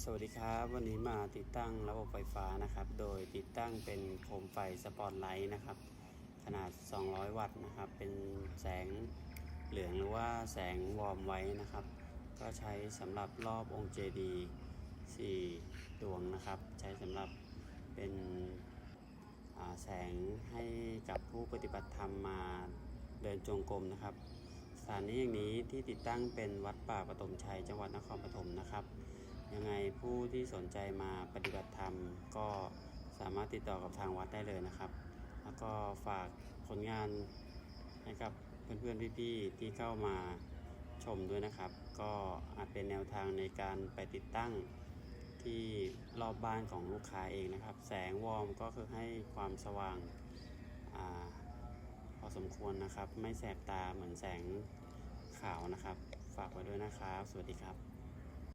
สวัสดีครับวันนี้มาติดตั้งระบบไฟฟ้านะครับ โดยติดตั้งเป็นโคมไฟสปอตไลท์นะครับ ขนาด 200 วัตต์นะครับ เป็นแสงเหลืองหรือว่าแสงวอร์มไว้นะครับ ก็ใช้สำหรับรอบองค์เจดีย์4ดวงนะครับ ใช้สำหรับเป็นแสงให้กับผู้ปฏิบัติธรรมมาเดินจงกรมนะครับ สถานที่อย่างนี้ที่ติดตั้งเป็นวัดป่าปฐมชัยจังหวัดนครปฐมนะครับ ผู้ที่สนใจมาปฏิบัติธรรม ก็สามารถติดต่อกับทางวัดได้เลยนะครับ แล้วก็ฝากผลงานให้กับเพื่อนๆพี่ๆที่เข้ามาชมด้วยนะครับ ก็อาจเป็นแนวทางในการไปติดตั้งที่รอบบ้านของลูกค้าเองนะครับ แสงวอร์มก็คือให้ความสว่างอาพอสมควรนะครับ ไม่แสบตาเหมือนแสงขาวนะครับ ฝากไว้ด้วยนะครับ สวัสดีครับ